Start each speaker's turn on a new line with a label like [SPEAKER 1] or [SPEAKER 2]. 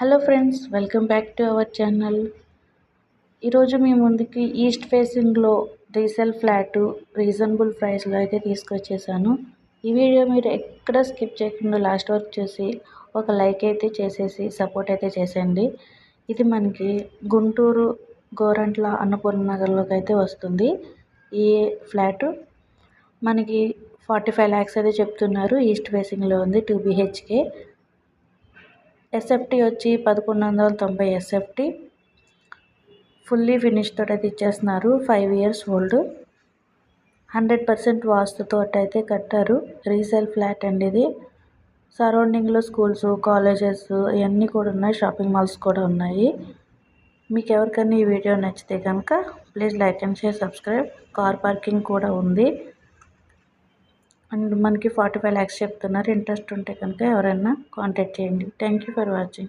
[SPEAKER 1] Hello friends welcome back to our channel. ఈరోజు మీ ముందుకి ఈస్ట్ ఫేసింగ్లో రీసేల్ ఫ్లాట్ రీజనబుల్ ప్రైస్లో అయితే తీసుకొచ్చేసాను. ఈ వీడియో మీరు ఎక్కడ స్కిప్ చేయకుండా లాస్ట్ వరకు చూసి ఒక లైక్ అయితే చేసేసి సపోర్ట్ అయితే చేసేయండి. ఇది మనకి గుంటూరు గోరంట్ల అన్నపూర్ణ నగర్లోకి అయితే వస్తుంది ఈ ఫ్లాట్. మనకి ఫార్టీ ఫైవ్ ల్యాక్స్ అయితే చెప్తున్నారు ఈస్ట్ ఫేసింగ్లో ఉంది టూ బీహెచ్కే. ఎస్ఎఫ్టీ వచ్చి పదకొండు వందల తొంభై ఎస్ఎఫ్టీ ఫుల్లీ ఫినిష్ తోటి అయితే ఇచ్చేస్తున్నారు five years old hundred percent వాస్తుతో అయితే కట్టారు. రీసేల్ ఫ్లాట్ అండి ఇది. సరౌండింగ్లో స్కూల్స్ కాలేజెస్ ఇవన్నీ కూడా ఉన్నాయి. షాపింగ్ మాల్స్ కూడా ఉన్నాయి. మీకు ఎవరికైనా ఈ వీడియో నచ్చితే కనుక please like and share subscribe car parking కూడా ఉంది. అండ్ మనకి ఫార్టీ ఫైవ్ ల్యాక్స్ చెప్తున్నారు. ఇంట్రెస్ట్ ఉంటే కనుక ఎవరైనా కాంటాక్ట్ చేయండి. Thank you for watching